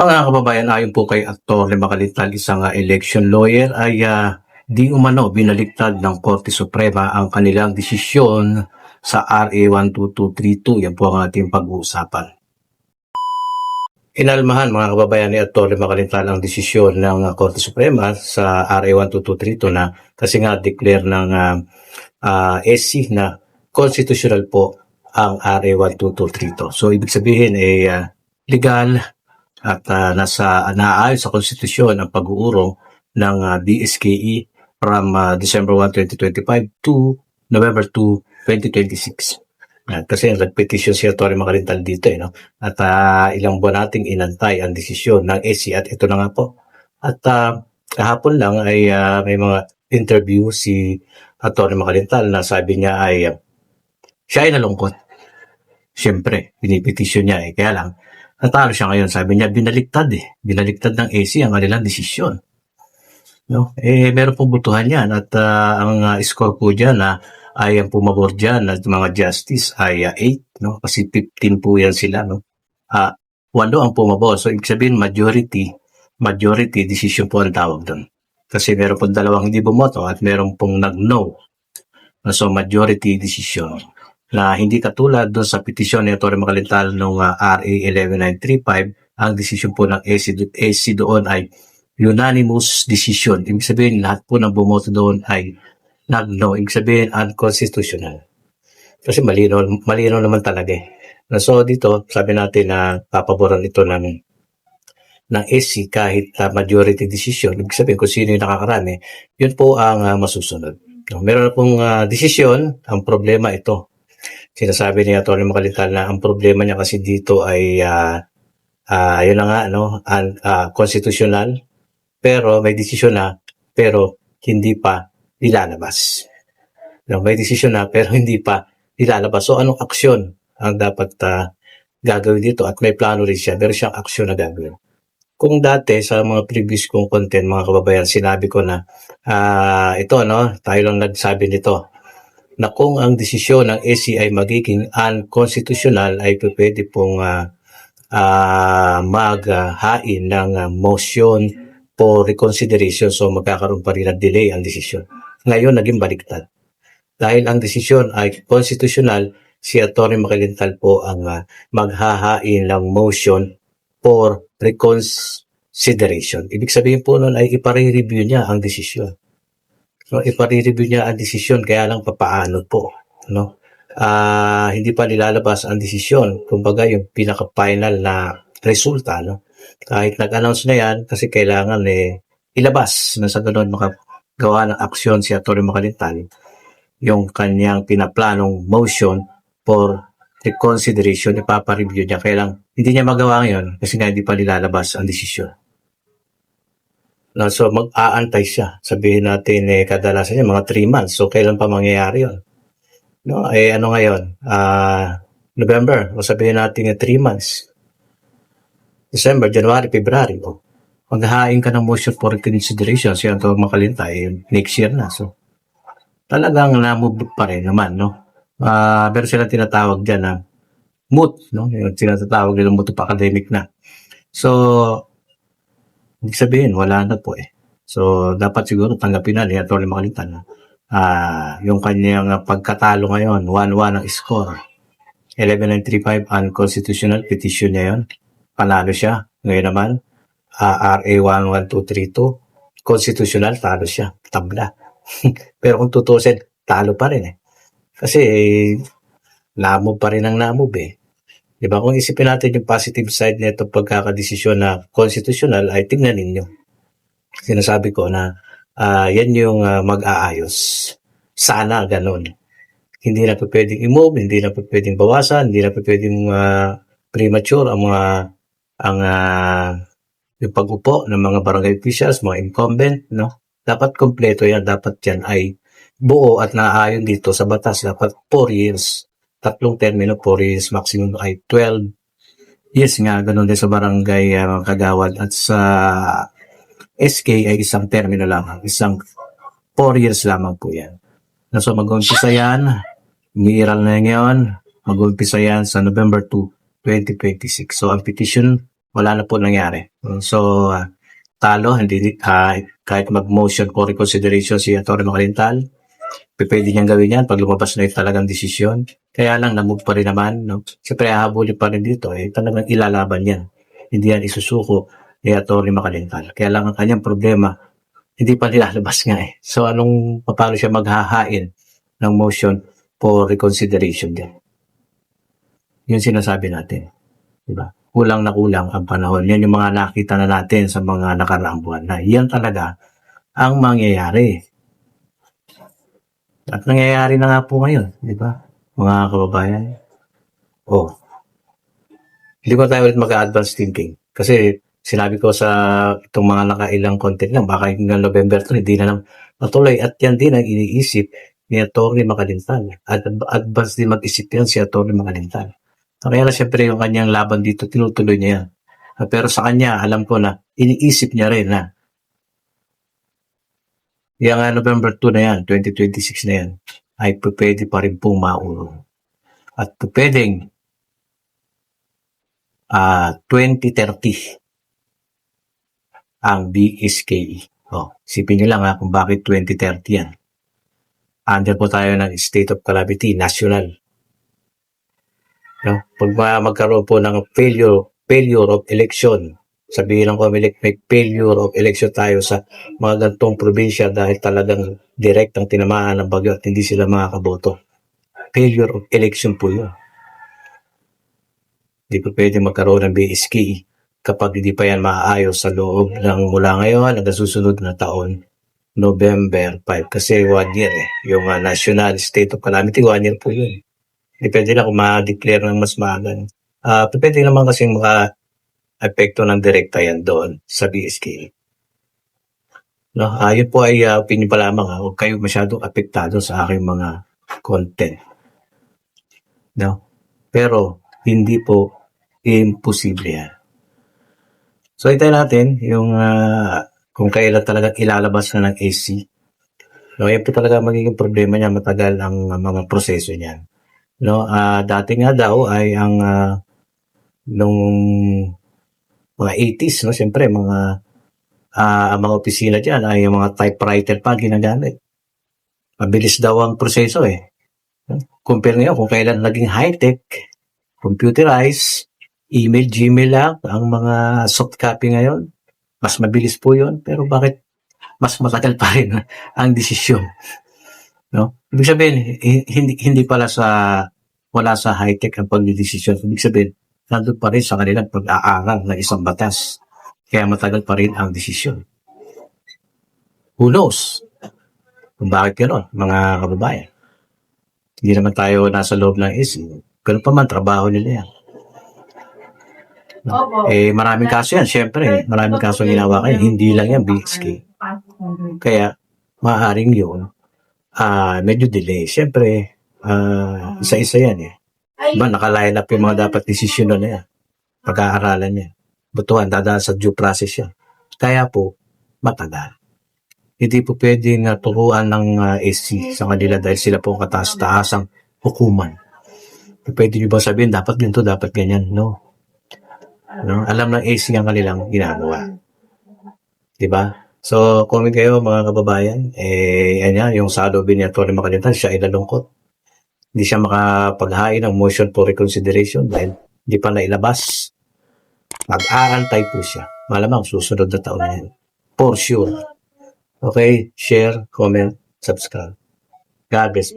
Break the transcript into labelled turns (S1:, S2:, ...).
S1: Mga kababayan, ayon po kay Aktor Makalital, isang ah, election lawyer, ay ah, di umano binaliktad ng Korte Suprema ang kanilang desisyon sa RA 12232. Yan po ang ating pag-uusapan. Inalmahan mga kababayan ni Aktor Makalital ang desisyon ng ah, Korte Suprema sa RA 12232 na kasi nga declare ng ah, ah, SC na constitutional po ang RA 12232. So ibig sabihin ay ah, legal at ah, nasa naaayon sa konstitusyon ang pag-uurong ng ah, DSKE from ah, December 1, 2025 to November 2, 2026. Yan, kasi nag-petition si Atty. Makalintal dito eh, no? At ah, ilang buwan nating inantay ang desisyon ng SC at ito na nga po. At ah, kahapon lang ay ah, may mga interview si Atty. Makalintal na sabi niya ay ah, siya ay nalungkot. Siyempre, binipetisyon niya eh. Kaya lang, natalo siya ngayon. Sabi niya, binaliktad eh. Binaliktad ng AC ang kanilang desisyon. No? Eh, meron pong butuhan yan. At ah, ang ah, score po dyan na ay ang pumabor dyan at mga justice ay 8. no? Kasi 15 po yan sila. No? Ah, walo ang pumabor. So, ibig sabihin, majority, majority decision po ang tawag doon. Kasi meron pong dalawang hindi bumoto at meron pong nag-no. So, majority decision na hindi katulad doon sa petisyon ni Torre Makalintal noong ah, RA 11935, ang desisyon po ng AC, AC doon ay unanimous decision. Ibig sabihin, lahat po ng bumoto doon ay nag-no. Ibig sabihin, unconstitutional. Kasi malino, malino naman talaga eh. So dito, sabi natin na papaboran ito ng ng SC kahit ah, majority decision, ibig sabihin kung sino yung nakakarami, yun po ang ah, masusunod. No, Meron pong ah, desisyon, ang problema ito. Sinasabi ni Atty. Makalital na ang problema niya kasi dito ay ah ah, yun na nga, no, un, ah, constitutional, pero may desisyon na, pero hindi pa nilalabas. No, may desisyon na, pero hindi pa nilalabas. So, anong aksyon ang dapat ah, gagawin dito? At may plano rin siya, meron siyang aksyon na gagawin. Kung dati sa mga previous kong content, mga kababayan, sinabi ko na ah, ito, no, tayo lang nagsabi nito, na kung ang desisyon ng AC ay magiging unconstitutional ay pwede pong ah, ah, maghain ng ah, motion for reconsideration so magkakaroon pa rin ng delay ang desisyon. Ngayon naging baliktad. Dahil ang desisyon ay constitutional, si Atty. Makilintal po ang ah, maghahain ng motion for reconsideration. Ibig sabihin po nun ay ipare-review niya ang desisyon. So, ipare-review niya ang desisyon, kaya lang papaano po, no? Ah, hindi pa nilalabas ang desisyon, kumbaga yung pinaka-final na resulta, no? Kahit nag-announce na yan, kasi kailangan eh, ilabas na sa ganun makagawa ng aksyon si Atty. Makalintal yung kanyang pinaplanong motion for reconsideration, ipapa-review niya. Kaya lang, hindi niya magawa ngayon kasi nga hindi pa nilalabas ang desisyon. No, so mag-aantay siya. Sabihin natin eh kadalasan niya mga 3 months. So kailan pa mangyayari 'yon? No, eh ano ngayon? Ah, November. O sabihin natin eh 3 months. December, January, February. O, maghahain ka ng motion for reconsideration. Siya ito makalintay eh, next year na. So talagang na-move pa rin naman, no? Ah, pero sila tinatawag diyan na moot, no? Yung tinatawag nila moot academic na. So, Ibig sabihin, wala na po eh. So, dapat siguro tanggapin na ni Atty. Makalitan na ah, yung kanyang pagkatalo ngayon, 1-1 ang score. 11935 unconstitutional petition niya yun. Panalo siya. Ngayon naman, ah, RA 11232, constitutional, talo siya. Tabla. Pero kung tutusin, talo pa rin eh. Kasi, eh, namob pa rin ang namob eh. Di ba? Kung isipin natin yung positive side nito pagkakadesisyon na constitutional ay tingnan ninyo. Sinasabi ko na ah, yan yung ah, mag-aayos. Sana ganun. Hindi na pa pwedeng i-move, hindi na pa pwedeng bawasan, hindi na pa pwedeng ah, premature ang mga ang ah, yung pag-upo ng mga barangay officials, mga incumbent, no? Dapat kompleto yan, dapat yan ay buo at naaayon dito sa batas. Dapat 4 years tatlong termino, 4 years, maximum ay 12 years nga, ganun din sa barangay uh, Kagawad. At sa SK ay isang termino lamang, isang 4 years lamang po yan. So mag-umpisa yan, umiiral na ngayon, mag-umpisa yan sa November 2, 2026. So ang petition wala na po nangyari. So, ah, talo, hindi, ah, kahit mag-motion for reconsideration si Atty. Makalintal, pwede niyang gawin yan pag lumabas na yung talagang desisyon. Kaya lang, namove pa rin naman. No? Siyempre, hahabulin pa rin dito. Eh, talagang ilalaban yan. Hindi yan isusuko ni Atty. Makalintal. Kaya lang ang kanyang problema, hindi pa nilalabas nga eh. So, anong, paano siya maghahain ng motion for reconsideration din? Yun sinasabi natin. Diba? Kulang na kulang ang panahon. Yan yung mga nakita na natin sa mga nakaraang buwan na yan talaga ang mangyayari. At nangyayari na nga po ngayon, di ba? Mga kababayan. Oh. Hindi ko tayo ulit mag-advance thinking. Kasi sinabi ko sa itong mga nakailang content lang, baka hanggang November 3, hindi na lang matuloy. At yan din ang iniisip ni Atty. Makalintal. At advance din mag-isip yan si Atty. Makalintal. Kaya na siyempre yung kanyang laban dito, tinutuloy niya yan. Pero sa kanya, alam ko na, iniisip niya rin na yung November 2 na yan, 2026 na yan, ay pwede pa rin pong maulong. At pwedeng ah 2030 ang BSKE. Oh, sipin nyo lang ha, kung bakit 2030 yan. Under po tayo ng state of calamity, national. No? Pag ma- magkaroon po ng failure, failure of election, sabihin ng COMELEC, may failure of election tayo sa mga gantong probinsya dahil talagang direct ang tinamaan ng bagyo at hindi sila makakaboto. Failure of election po yun. Hindi po pwede magkaroon ng BSK kapag hindi pa yan maayos sa loob ng mula ngayon hanggang susunod na taon, November 5. Kasi one year eh. Yung ah, national state of calamity, one year po yun. Depende lang kung ma-declare ng mas maaga. Ah, pwede naman kasi maka epekto ng direkta yan doon sa BSK. No, ah, yun po ay uh, opinion pa lamang. ha. Huwag kayo masyadong apektado sa aking mga content. No? Pero, hindi po imposible yan. So, hintayin natin yung ah, kung kailan talaga ilalabas na ng AC. No, yan po talaga magiging problema niya matagal ang ah, mga proseso niyan. No, ah dati nga daw ay ang ah, nung mga 80s, no, siyempre mga ang mga opisina diyan ay yung mga typewriter pa ginagamit. Mabilis daw ang proseso eh. Compare ngayon kung kailan naging high-tech, computerized, email, Gmail lang, ang mga soft copy ngayon, mas mabilis po yun. Pero bakit mas matagal pa rin ang desisyon? No? Ibig sabihin, hi- hindi, hindi pala sa wala sa high-tech ang pagdidesisyon. Ibig sabihin, nandun pa rin sa kanilang pag-aaral ng isang batas. Kaya matagal pa rin ang desisyon. Who knows? Kung bakit gano'n, mga kababayan. Hindi naman tayo nasa loob ng isip. Ganun pa man, trabaho nila yan.
S2: Opo.
S1: Eh, maraming kaso yan. Siyempre, maraming kaso ginawa kayo. Hindi lang yan, BXK. Kaya, maaaring yun, ah medyo delay. Siyempre, ah isa-isa yan eh.
S2: Ay,
S1: Diba, nakaline up yung mga dapat desisyon na yan. Pag-aaralan niya. Butuhan, dadaan sa due process yan. Kaya po, matagal. Hindi po pwedeng uh, turuan ng SC sa kanila dahil sila po ang kataas-taasang hukuman. Pwede nyo ba sabihin, dapat ganito, dapat ganyan? No. no? Alam ng AC ang kanilang ginagawa. Diba? So, comment kayo mga kababayan. Eh, yan yan, yung salubin ni Atty. Makalintan, siya ay nalungkot. Hindi siya makapaghain ng motion for reconsideration dahil hindi pa nailabas. Mag-aantay po siya. Malamang susunod na taon na yan. For sure. Okay, share, comment, subscribe. God bless.